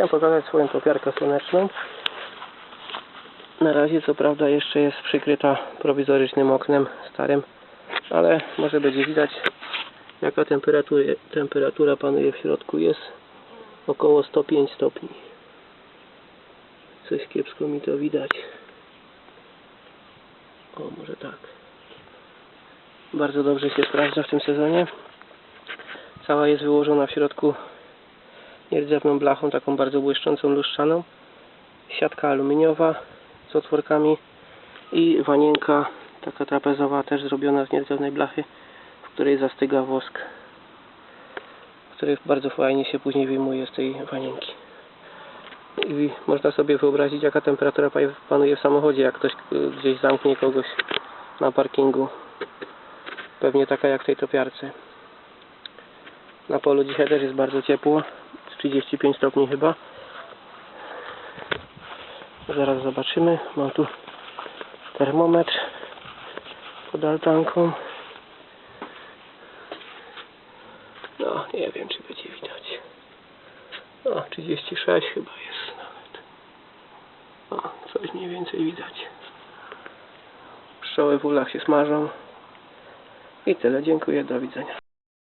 Chciałem pokazać swoją topiarkę słoneczną. Na razie co prawda jeszcze jest przykryta prowizorycznym oknem starym, ale może będzie widać jaka temperatura, temperatura panuje w środku. Jest około 105 stopni. Coś kiepsko mi to widać. O, może tak. Bardzo dobrze się sprawdza w tym sezonie. Cała jest wyłożona w środku nierdzewną blachą, taką bardzo błyszczącą, luszczaną. Siatka aluminiowa z otworkami i wanienka taka trapezowa, też zrobiona z nierdzewnej blachy, w której zastyga wosk, który bardzo fajnie się później wyjmuje z tej wanienki. I można sobie wyobrazić jaka temperatura pa- panuje w samochodzie, jak ktoś y, gdzieś zamknie kogoś na parkingu. Pewnie taka jak w tej topiarce. Na polu dzisiaj też jest bardzo ciepło. 35 stopni chyba. Zaraz zobaczymy. Mam tu termometr pod altanką. No, nie wiem czy będzie widać. O, 36 chyba jest nawet. O, coś mniej więcej widać. Pszczoły w ulach się smażą. I tyle. Dziękuję. Do widzenia.